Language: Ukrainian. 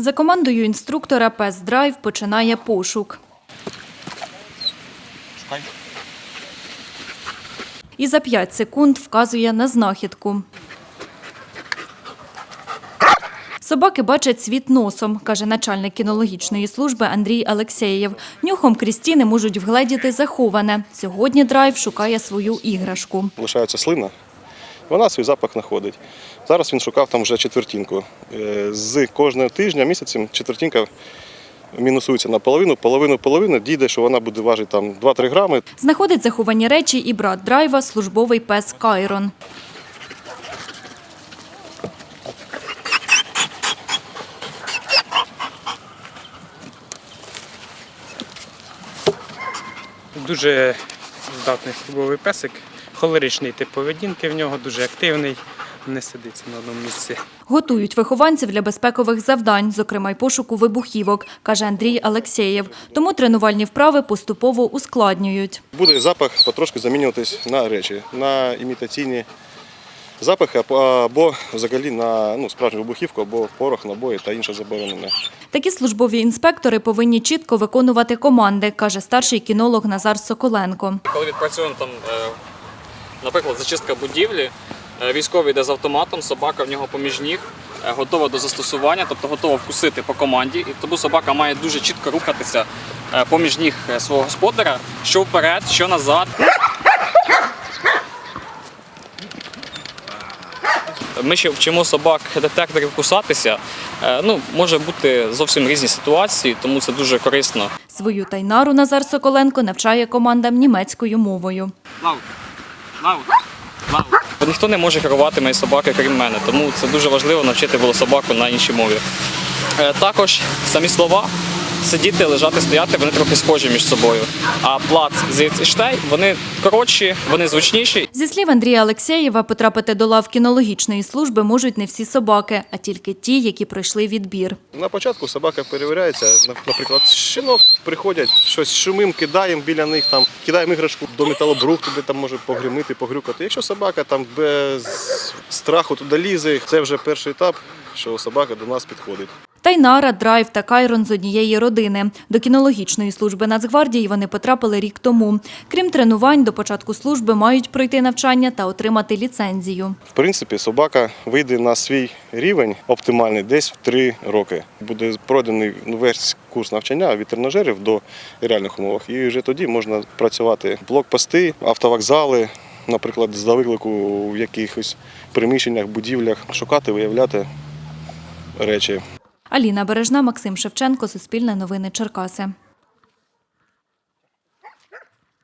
За командою інструктора Пес Драйв починає пошук. І за 5 секунд вказує на знахідку. Собаки бачать світ носом, каже начальник кінологічної служби Андрій Алексєєв. Нюхом крізь стіни можуть вгледіти заховане. Сьогодні драйв шукає свою іграшку. лишається слина, вона свій запах знаходить. Зараз він шукав там вже четвертинку. Е, З кожного тижня, місяцем четвертинка мінусується на половину, половину, половину, дійде, що вона буде важити там 2-3 грами. Знаходить заховані речі і брат драйва, службовий пес Кайрон. Дуже здатний службовий песик, холеричний тип поведінки в нього, дуже активний, не сидиться на одному місці. Готують вихованців для безпекових завдань, зокрема й пошуку вибухівок, каже Андрій Алексєєв. Тому тренувальні вправи поступово ускладнюють. Буде запах потрошки замінюватись на речі, на імітаційні запахи або- взагалі на ну, справжню вибухівку, або порох, набої та інше заборонене. Такі службові інспектори повинні чітко виконувати команди, каже старший кінолог Назар Соколенко. Коли відпрацьовуємо там, е, наприклад, зачистка будівлі, е, військовий йде з автоматом, собака в нього поміж ніг, е, готова до застосування, тобто готова вкусити по команді. І тому собака має дуже чітко рухатися е, поміж ніг свого господаря, що вперед, що назад. Ми ще вчимо собак детекторів кусатися. Ну, може бути зовсім різні ситуації, тому це дуже корисно. Свою тайнару Назар Соколенко навчає командам німецькою мовою. Лаут. Ніхто не може керувати моєю собакою, крім мене, тому це дуже важливо навчити було собаку на іншій мові. Е, Також самі слова сидіти, лежати, стояти, вони трохи схожі між собою. А плац, і штей, вони коротші, вони звучніші. Зі слів Андрія Алексєєва, потрапити до лав кінологічної служби можуть не всі собаки, а тільки ті, які пройшли відбір. На початку собака перевіряється, наприклад, щінок приходять, щось шумим, кидаємо біля них, там, кидаємо іграшку до металобрухту, де там може погримити, погрюкати. Якщо собака там без страху туди лізе, це вже перший етап, що собака до нас підходить. Тайнара, Драйв та Кайрон з однієї родини. До кінологічної служби Нацгвардії вони потрапили рік тому. Крім тренувань, до початку служби мають пройти навчання та отримати ліцензію. В принципі, собака вийде на свій рівень оптимальний десь в 3 роки. Буде пройдений ну, весь курс навчання від тренажерів до реальних умовах. І вже тоді можна працювати блокпости, автовокзали, наприклад, з виклику в якихось приміщеннях, будівлях, шукати, виявляти речі. Аліна Бережна, Максим Шевченко, Суспільне новини Черкаси.